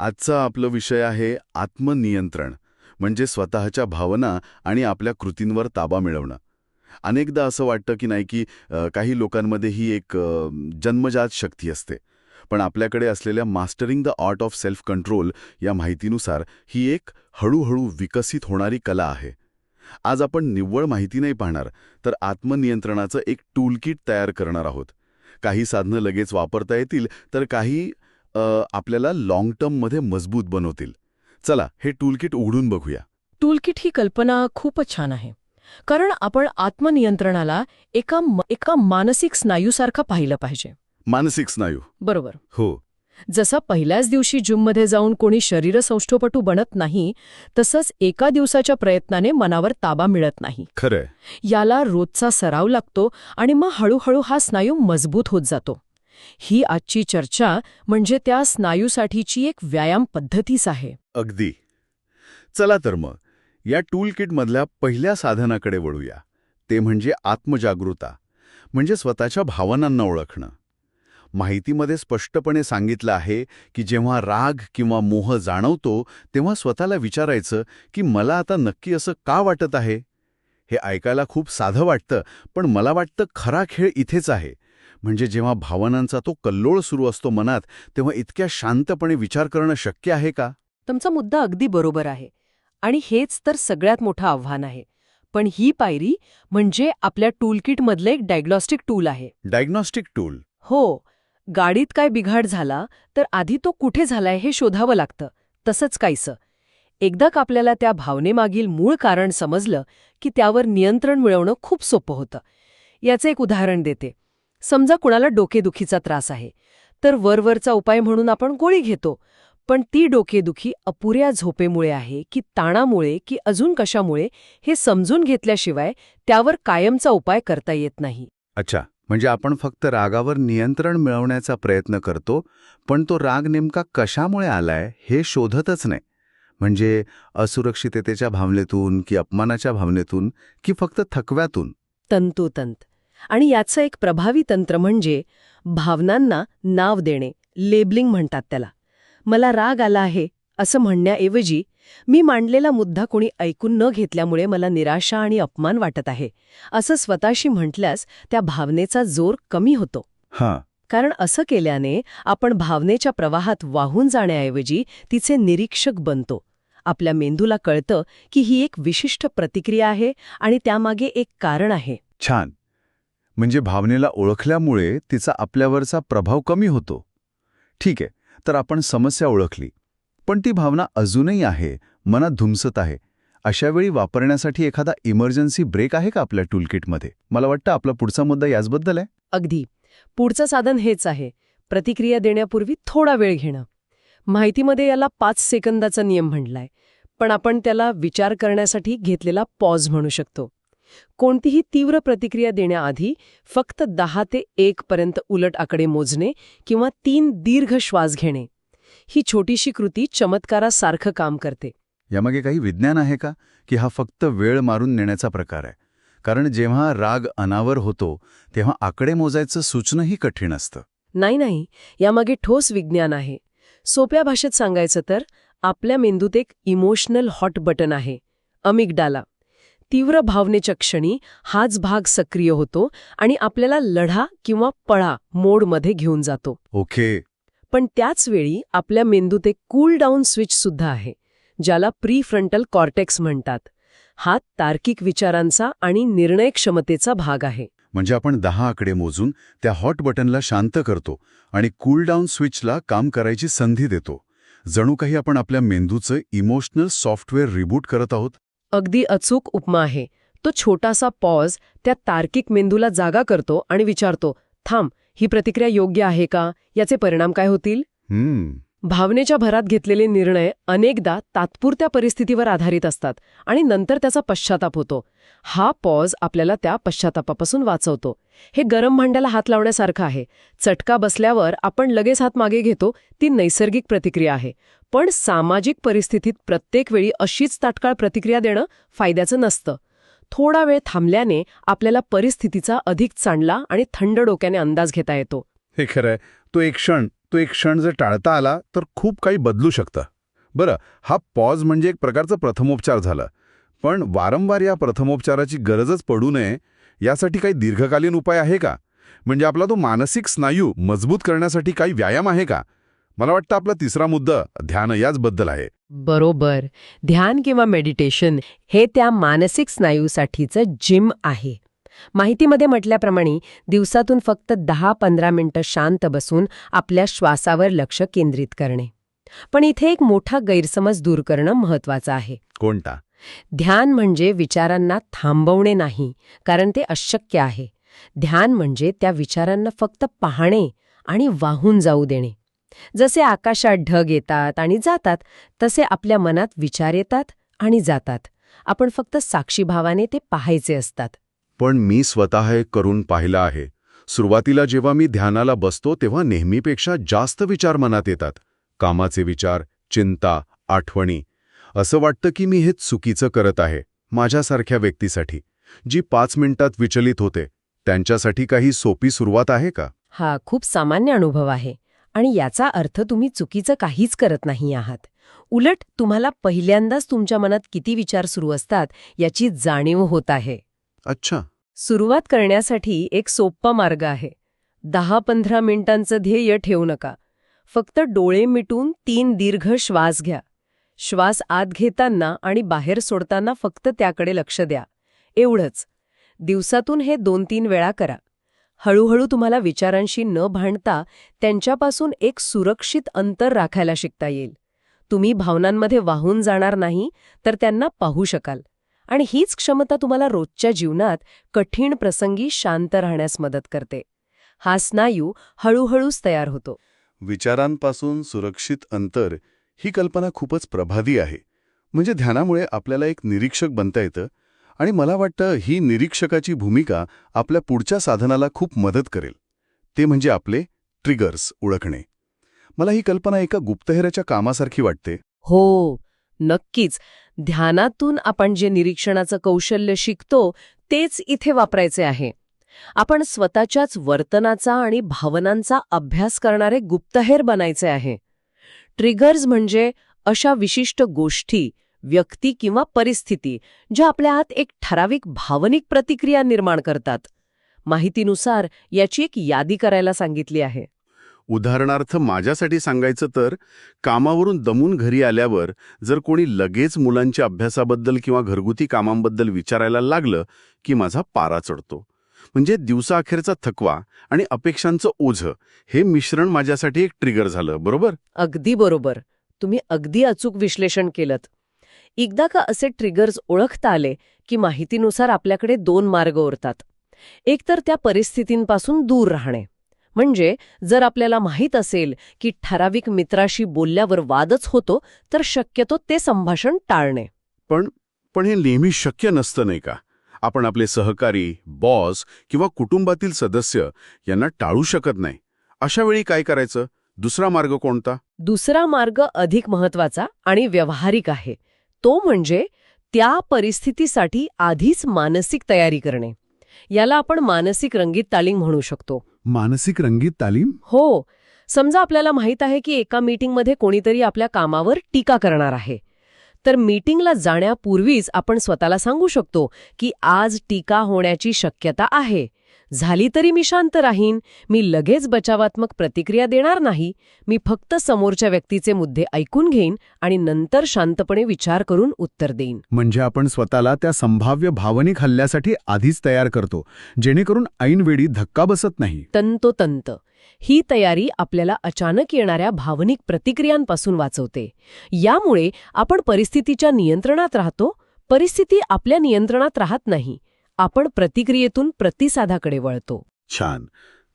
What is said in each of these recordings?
आजचा आपला विषय आहे आत्मनियंत्रण म्हणजे स्वतःच्या भावना आणि आपल्या कृतींवर ताबा मिळवणं. अनेकदा असं वाटतं की नाही की काही लोकांमध्ये ही एक जन्मजात शक्ती असते. पण आपल्याकडे असलेल्या mastering the art of self control या माहितीनुसार ही एक हळूहळू विकसित होणारी कला आहे. आज आपण निव्वळ माहिती नाही पाहणार तर आत्मनियंत्रणाचं एक टूलकिट तयार करणार आहोत. काही साधनं लगेच वापरता येतील तर काही आपल्याला लाँग टर्ममध्ये मजबूत बनवतील. चला हे टूलकिट उघडून बघूया. टूलकिट ही कल्पना खूपच छान आहे. कारण आपण आत्मनियंत्रणाला एका एका मानसिक स्नायूसारखं पाहिलं पाहिजे. मानसिक स्नायू. बरोबर. हो. जसं पहिल्याच दिवशी जिममध्ये जाऊन कोणी शरीरसौष्ठवपटू बनत नाही तसंच एका दिवसाच्या प्रयत्नाने मनावर ताबा मिळत नाही. खरंय. याला रोजचा सराव लागतो आणि मग हळूहळू हा स्नायू मजबूत होत जातो. ही आजची चर्चा म्हणजे त्या स्नायूसाठीची एक व्यायाम पद्धतीच आहे. अगदी. चला तर मग या टूल किटमधल्या पहिल्या साधनाकडे वळूया. ते म्हणजे आत्मजागृता म्हणजे स्वतःच्या भावनांना ओळखणं. माहितीमध्ये स्पष्टपणे सांगितलं आहे की जेव्हा राग किंवा मोह जाणवतो तेव्हा स्वतःला विचारायचं की मला आता नक्की असं का वाटत आहे? हे ऐकायला खूप साधं वाटतं पण मला वाटतं खरा खेळ इथेच आहे. म्हणजे जेव्हा भावनांचा तो कल्लोळ सुरू असतो मनात तेव्हा इतक्या शांतपणे विचार करणं शक्य आहे का? तुमचा मुद्दा अगदी बरोबर आहे. आणि हेच तर सगळ्यात मोठं आव्हान आहे. पण ही पायरी म्हणजे आपल्या टूलकिटमधलं एक डायग्नॉस्टिक टूल आहे. Diagnostic tool? हो. गाडीत काय बिघाड झाला तर आधी तो कुठे झालाय हे शोधावं लागतं. तसंच काहीसं. एकदा का आपल्याला त्या भावनेमागील मूळ कारण समजलं की त्यावर नियंत्रण मिळवणं खूप सोपं होतं. याचं एक उदाहरण देते. समजा कुणाला डोकेदुखीचा त्रास आहे तर वरवरचा उपाय म्हणून आपण गोळी घेतो. पण ती डोकेदुखी अपुऱ्या झोपेमुळे आहे की ताणामुळे की अजून कशामुळे हे समजून घेतल्याशिवाय त्यावर कायमचा उपाय करता येत नाही. अच्छा म्हणजे आपण फक्त रागावर नियंत्रण मिळवण्याचा प्रयत्न करतो पण तो राग नेमका कशामुळे आलाय हे शोधतच नाही. म्हणजे असुरक्षिततेच्या भावनेतून की अपमानाच्या भावनेतून की फक्त थकव्यातून? तंतोतंत. आणि याचं एक प्रभावी तंत्र म्हणजे भावनांना नाव देणे लेबलिंग म्हणतात त्याला. मला राग आला आहे असं म्हणण्याऐवजी मी मांडलेला मुद्दा कोणी ऐकून न घेतल्यामुळे मला निराशा आणि अपमान वाटत आहे असं स्वतःशी म्हटल्यास त्या भावनेचा जोर कमी होतो. हां. कारण असं केल्याने आपण भावनेच्या प्रवाहात वाहून जाण्याऐवजी तिचे निरीक्षक बनतो. आपल्या मेंदूला कळतं की ही एक विशिष्ट प्रतिक्रिया आहे आणि त्यामागे एक कारण आहे. छान. म्हणजे भावनेला ओळखल्यामुळे तिचा आपल्यावरचा प्रभाव कमी होतो. ठीक आहे तर आपण समस्या ओळखली. पण ती भावना अजूनही आहे मनात धुमसत आहे. अशावेळी वापरण्यासाठी एखादा इमर्जन्सी ब्रेक आहे का आपल्या टूलकिटमध्ये? मला वाटतं आपला पुढचा मुद्दा याचबद्दल आहे. अगदी. पुढचं साधन हेच आहे. प्रतिक्रिया देण्यापूर्वी थोडा वेळ घेणं. माहितीमध्ये याला पाच सेकंदाचा नियम म्हटलाय. पण आपण त्याला विचार करण्यासाठी घेतलेला पॉज म्हणू शकतो. कोणतीही तीव्र प्रतिक्रिया देण्याआधी फक्त दहा ते एक पर्यंत उलट आकडे मोजणे किंवा तीन दीर्घ श्वास घेणे. ही छोटीशी कृती चमत्कारासारखं काम करते. यामागे काही विज्ञान आहे का? की हा फक्त वेळ मारून नेण्याचा प्रकार आहे. कारण जेव्हा राग अनावर होतो तेव्हा आकडे मोजायचं सूचनही कठीण असतं. नाही नाही. यामागे ठोस विज्ञान आहे. सोप्या भाषेत सांगायचं तर आपल्या मेंदूत एक इमोशनल हॉट बटन आहे अमिगडाला. तीव्र भावनेच्या क्षणी हाच भाग सक्रिय होतो आणि आपल्याला लढा किंवा पळा मोडमध्ये घेऊन जातो. ओके. पण त्याच वेळी आपल्या मेंदूत एक कूल डाऊन स्विच सुद्धा आहे ज्याला प्री फ्रंटल कॉर्टेक्स म्हणतात. हा तार्किक विचारांचा आणि निर्णय क्षमतेचा भाग आहे. म्हणजे आपण दहा आकडे मोजून त्या हॉट बटनला शांत करतो आणि कूलडाऊन स्विचला काम करायची संधी देतो. जणू काही आपण आपल्या मेंदूचं इमोशनल सॉफ्टवेअर रिबूट करत आहोत? अगदी अचूक उपमा आहे. तो छोटासा पॉज त्या तार्किक मेंदूला जागा करतो आणि विचारतो थांब ही प्रतिक्रिया योग्य आहे का? याचे परिणाम काय होतील? भावनेच्या भरात घेतलेले निर्णय अनेकदा तात्पुरत्या परिस्थितीवर आधारित असतात आणि नंतर त्याचा पश्चाताप होतो. हा पॉज आपल्याला त्या पश्चातापापासून वाचवतो. हे गरम भांड्याला हात लावण्यासारखं आहे. चटका बसल्यावर आपण लगेच हात मागे घेतो ती नैसर्गिक प्रतिक्रिया आहे. पण सामाजिक परिस्थितीत प्रत्येक वेळी अशीच तात्काळ प्रतिक्रिया देणं फायद्याचं नसतं. थोडा वेळ थांबल्याने आपल्याला परिस्थितीचा अधिक चांडला आणि थंड डोक्याने अंदाज घेता येतो. हे खरंय. तो एक क्षण तो एक क्षण जर टाळता आला तर खूप काही बदलू शकतं. बरं हा पॉज म्हणजे एक प्रकारचा प्रथमोपचार झाला. पण वारंवार या प्रथमोपचाराची गरजच पडू नये यासाठी काही दीर्घकालीन उपाय आहे का? म्हणजे आपला तो मानसिक स्नायू मजबूत करण्यासाठी काही व्यायाम आहे का? मला वाटतं आपला तिसरा मुद्दा ध्यान याचबद्दल आहे. बरोबर. ध्यान किंवा मेडिटेशन हे त्या मानसिक स्नायूसाठीचं जिम आहे. माहितीमध्ये म्हटल्याप्रमाणे दिवसातून फक्त दहा पंधरा मिनिटं शांत बसून आपल्या श्वासावर लक्ष केंद्रित करणे. पण इथे एक मोठा गैरसमज दूर करणं महत्वाचं आहे. कोणता? ध्यान म्हणजे विचारांना थांबवणे नाही कारण ते अशक्य आहे. ध्यान म्हणजे त्या विचारांना फक्त पाहणे आणि वाहून जाऊ देणे. जसे आकाशात ढग येतात आणि जातात तसे आपल्या मनात विचार येतात आणि जातात. आपण फक्त साक्षीभावाने ते पाहायचे असतात. पण मी स्वतः हे करून पाहिलं आहे. सुरुवातीला जेव्हा मी ध्यानाला बसतो तेव्हा नेहमीपेक्षा जास्त विचार मनात येतात. कामाचे विचार चिंता आठवणी. असं वाटतं की मी हे चुकीचं करत आहे माझ्यासारख्या व्यक्तीसाठी जी पाच मिनिटात विचलित होते. त्यांच्यासाठी काही सोपी सुरुवात आहे का? हा खूप सामान्य अनुभव आहे आणि याचा अर्थ तुम्ही चुकीचं काहीच करत नाही आहात. उलट तुम्हाला पहिल्यांदाच तुमच्या मनात किती विचार सुरू असतात याची जाणीव होत आहे. अच्छा. सुरुवात करण्यासाठी एक सोप्पा मार्ग आहे. दहा पंधरा मिनिटांचं ध्येय ठेवू नका. फक्त डोळे मिटून तीन दीर्घ श्वास घ्या. श्वास आत घेताना आणि बाहेर सोडताना फक्त त्याकडे लक्ष द्या. एवढंच. दिवसातून हे दोन तीन वेळा करा. हळूहळू तुम्हाला विचारांशी न भांडता त्यांच्यापासून एक सुरक्षित अंतर राखायला शिकता येईल. तुम्ही भावनांमध्ये वाहून जाणार नाही तर त्यांना पाहू शकाल. आणि हीच क्षमता तुम्हाला रोजच्या जीवनात कठीण प्रसंगी शांत राहण्यास मदत करते. हा स्नायू हळूहळूच तयार होतो. विचारांपासून सुरक्षित अंतर ही कल्पना खूपच प्रभावी आहे. म्हणजे ध्यानामुळे आपल्याला एक निरीक्षक बनता येतं आणि मला वाटतं ही निरीक्षकाची भूमिका आपल्या पुढच्या साधनाला खूप मदत करेल. ते म्हणजे आपले ट्रिगर्स ओळखणे. मला ही कल्पना एका गुप्तहेराच्या कामासारखी वाटते. हो नक्कीच. ध्यानातून आपण जे निरीक्षणाचं कौशल्य शिकतो तेच इथे वापरायचे आहे. आपण स्वतःच्याच वर्तनाचा आणि भावनांचा अभ्यास करणारे गुप्तहेर बनायचे आहे. ट्रिगर्स म्हणजे अशा विशिष्ट गोष्टी व्यक्ती किंवा परिस्थिती ज्या आपल्या आत एक ठराविक भावनिक प्रतिक्रिया निर्माण करतात. माहितीनुसार याची एक यादी करायला सांगितली आहे. उदाहरणार्थ माझ्यासाठी सांगायचं तर कामावरून दमून घरी आल्यावर जर कोणी लगेच मुलांच्या अभ्यासाबद्दल किंवा घरगुती कामांबद्दल विचारायला लागलं की माझा पारा चढतो. म्हणजे दिवसाअखेरचा थकवा आणि अपेक्षांचं ओझं हे मिश्रण माझ्यासाठी एक ट्रिगर झालं बरोबर? अगदी बरोबर. तुम्ही अगदी अचूक विश्लेषण केलं एकदा का असे ट्रिगर्स ओळखता आले की माहितीनुसार आपल्याकडे दोन मार्ग उरतात एकतर त्या परिस्थितींपासून दूर राहणे. म्हणजे जर आपल्याला माहीत असेल की ठराविक मित्राशी बोलल्यावर वादच होतो तर शक्यतो ते संभाषण टाळणे. पण पण हे नेहमी शक्य नसतं नाही का? आपण आपले सहकारी बॉस किंवा कुटुंबातील सदस्य यांना टाळू शकत नाही. अशा वेळी काय करायचं? दुसरा मार्ग कोणता? दुसरा मार्ग अधिक महत्त्वाचा आणि व्यावहारिक आहे. तो म्हणजे त्या परिस्थितीसाठी आधीच मानसिक तयारी करणे. याला आपण मानसिक रंगीत तालीम म्हणू शकतो. मानसिक रंगीत तालीम? हो. समजा आपल्याला माहीत आहे की एका मीटिंगमध्ये कोणीतरी आपल्या कामावर टीका करणार आहे. तर मीटिंगला जाण्यापूर्वीच आपण स्वतःला सांगू शकतो की आज टीका होण्याची शक्यता आहे. झाली तरी मी शांत राहीन मी लगेच बचावात्मक प्रतिक्रिया देणार नाही मी फक्त समोरच्या व्यक्तीचे मुद्दे ऐकून घेईन आणि नंतर शांतपणे विचार करून उत्तर देईन. म्हणजे आपण स्वतःला त्या संभाव्य भावनिक हल्ल्यासाठी आधीच तयार करतो जेणेकरून ऐनवेळी धक्का बसत नाही. तंतोतंत. ही तयारी आपल्याला अचानक येणाऱ्या भावनिक प्रतिक्रियांपासून वाचवते. यामुळे आपण परिस्थितीच्या नियंत्रणात राहतो परिस्थिती आपल्या नियंत्रणात राहत नाही. आपण प्रतिक्रियेतून प्रतिसादाकडे वळतो. छान.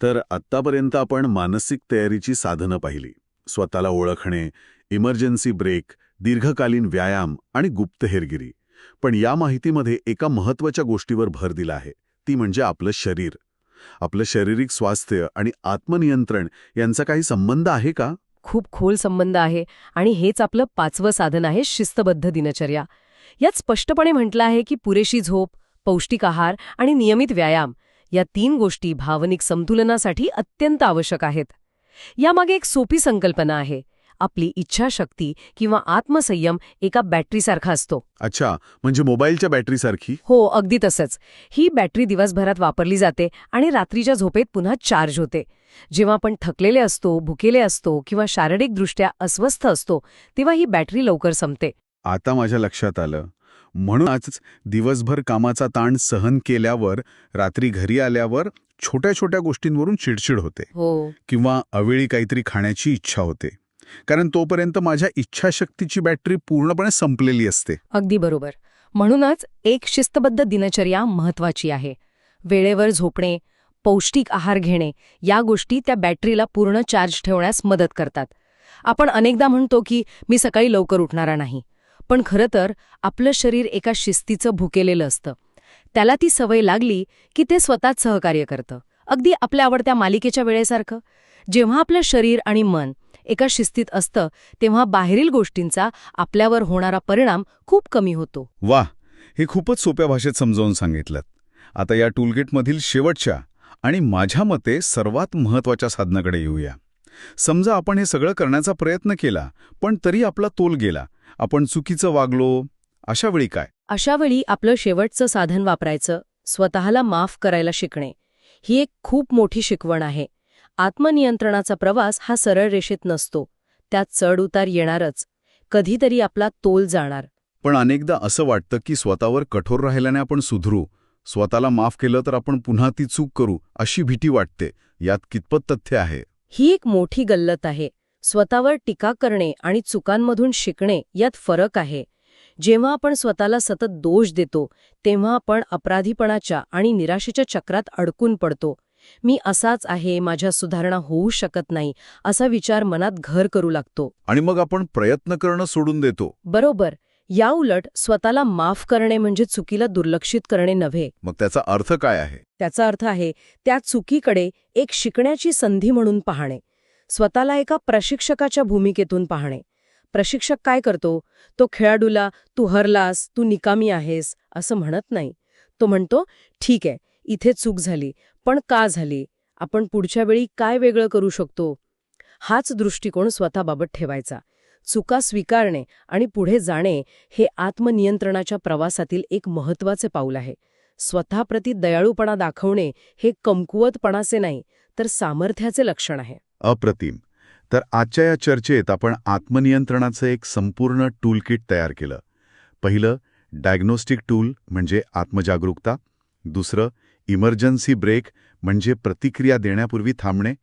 तर आत्तापर्यंत आपण मानसिक तयारीची साधनं पाहिली. स्वतःला ओळखणे इमर्जन्सी ब्रेक दीर्घकालीन व्यायाम आणि गुप्तहेरगिरी. पण या माहितीमध्ये एका महत्त्वाच्या गोष्टीवर भर दिला आहे. ती म्हणजे आपलं शरीर. आपलं शारीरिक स्वास्थ्य आणि आत्मनियंत्रण यांचा काही संबंध आहे का? खूप खोल संबंध आहे आणि हेच आपलं पाचवं साधन आहे शिस्तबद्ध दिनचर्या. यात स्पष्टपणे म्हटलं आहे की पुरेशी झोप पौष्टिक आहार आणि नियमित व्यायाम या तीन गोष्टी भावनिक संतुलनासाठी अत्यंत आवश्यक आहेत. यामागे एक सोपी संकल्पना आहे. आपली इच्छाशक्ती किंवा आत्मसंयम एका बॅटरीसारखा असतो. अच्छा म्हणजे मोबाईलच्या बॅटरीसारखी? हो अगदी तसंच. ही बॅटरी दिवसभरात वापरली जाते आणि रात्रीच्या झोपेत पुन्हा चार्ज होते. जेव्हा आपण थकलेले असतो भुकेले असतो किंवा शारीरिकदृष्ट्या अस्वस्थ असतो तेव्हा ही बॅटरी लवकर संपते. आता माझ्या लक्षात आलं. म्हणूनच दिवसभर कामाचा ताण सहन केल्यावर रात्री घरी आल्यावर छोट्या छोट्या गोष्टींवरून चिडचिड होते हो. किंवा अवेळी काहीतरी खाण्याची इच्छा होते. कारण तोपर्यंत माझ्या इच्छाशक्तीची बॅटरी पूर्णपणे संपलेली असते. अगदी बरोबर. म्हणूनच एक शिस्तबद्ध दिनचर्या महत्वाची आहे. वेळेवर झोपणे पौष्टिक आहार घेणे या गोष्टी त्या बॅटरीला पूर्ण चार्ज ठेवण्यास मदत करतात. आपण अनेकदा म्हणतो की मी सकाळी लवकर उठणारा नाही. पण खरं तर आपलं शरीर एका शिस्तीचं भुकेलेलं असतं. त्याला ती सवय लागली की ते स्वतःच सहकार्य करतं. अगदी आपल्या आवडत्या मालिकेच्या वेळेसारखं. जेव्हा आपलं शरीर आणि मन एका शिस्तीत असतं तेव्हा बाहेरील गोष्टींचा आपल्यावर होणारा परिणाम खूप कमी होतो. वा! हे खूपच सोप्या भाषेत समजावून सांगितलं आता या टूलकिटमधील शेवटच्या आणि माझ्या मते सर्वात महत्त्वाच्या साधनाकडे येऊया. समजा आपण हे सगळं करण्याचा प्रयत्न केला पण तरी आपला तोल गेला. आपण चुकीचं वागलो अशा वेळी काय? अशा वेळी आपलं शेवटचं साधन वापरायचं स्वतःला माफ करायला शिकणे. ही एक खूप मोठी शिकवण आहे. आत्मनियंत्रणाचा प्रवास हा सरळ रेषेत नसतो. त्यात चढ उतार येणारच. कधीतरी आपला तोल जाणार. पण अनेकदा असं वाटतं की स्वतःवर कठोर राहिल्याने आपण सुधरू. स्वतःला माफ केलं तर आपण पुन्हा ती चूक करू अशी भीती वाटते. यात कितपत तथ्य आहे? ही एक मोठी गल्लत आहे. स्वतःवर टीका करणे आणि चुकांमधून शिकणे यात फरक आहे. जेव्हा आपण स्वतःला सतत दोष देतो तेव्हा आपण अपराधीपणाच्या आणि निराशेच्या चक्रात अडकून पडतो. मी असाच आहे माझ्या सुधारणा होऊ शकत नाही असा विचार मनात घर करू लागतो. आणि मग आपण प्रयत्न करणं सोडून देतो. बरोबर. याउलट स्वतःला माफ करणे म्हणजे चुकीला दुर्लक्षित करणे नव्हे. मग त्याचा अर्थ काय आहे? त्याचा अर्थ आहे त्या चुकीकडे एक शिकण्याची संधी म्हणून पाहणे. स्वतःला एका प्रशिक्षकाच्या भूमिकेतून पाहणे. प्रशिक्षक काय करतो? तो खेळाडूला तू हरलास तू निकामी आहेस असं म्हणत नाही. तो म्हणतो ठीक आहे इथे चूक झाली पण का झाली? आपण पुढच्या वेळी काय वेगळं करू शकतो? हाच दृष्टिकोन स्वतःबाबत ठेवायचा. चुका स्वीकारणे आणि पुढे जाणे हे आत्मनियंत्रणाच्या प्रवासातील एक महत्त्वाचे पाऊल आहे. स्वतःप्रती दयाळूपणा दाखवणे हे कमकुवतपणाचे नाही तर सामर्थ्याचे लक्षण आहे. अप्रतिम. तर आजच्या या चर्चेत आपण आत्मनियंत्रणाचं एक संपूर्ण टूलकिट तयार केलं. पहिलं डायग्नोस्टिक टूल म्हणजे आत्मजागरूकता. दुसरं इमर्जन्सी ब्रेक म्हणजे प्रतिक्रिया देण्यापूर्वी थांबणे.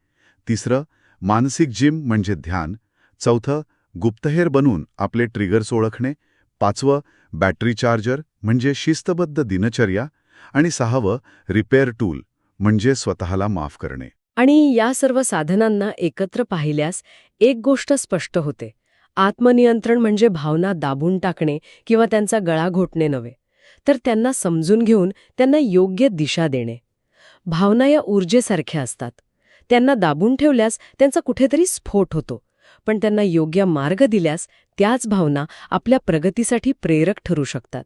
तिसरं मानसिक जिम म्हणजे ध्यान. चौथं गुप्तहेर बनून आपले ट्रिगर्स ओळखणे. पाचवं बॅटरी चार्जर म्हणजे शिस्तबद्ध दिनचर्या. आणि सहावं रिपेअर टूल म्हणजे स्वतःला माफ करणे. आणि या सर्व साधनांना एकत्र पाहिल्यास एक गोष्ट स्पष्ट होते. आत्मनियंत्रण म्हणजे भावना दाबून टाकणे किंवा त्यांचा गळा घोटणे नव्हे तर त्यांना समजून घेऊन त्यांना योग्य दिशा देणे. भावना या ऊर्जेसारख्या असतात. त्यांना दाबून ठेवल्यास त्यांचा कुठेतरी स्फोट होतो पण त्यांना योग्य मार्ग दिल्यास त्याच भावना आपल्या प्रगतीसाठी प्रेरक ठरू शकतात.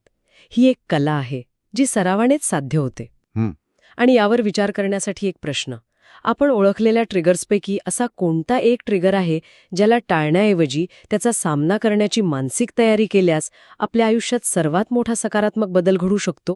ही एक कला आहे जी सरावानेच साध्य होते. आणि यावर विचार करण्यासाठी एक प्रश्न. आपण ओळखलेल्या ट्रिगर्सपैकी असा कोणता एक ट्रिगर आहे ज्याला टाळण्याऐवजी त्याचा सामना करण्याची मानसिक तयारी केल्यास आपल्या आयुष्यात सर्वात मोठा सकारात्मक बदल घडू शकतो?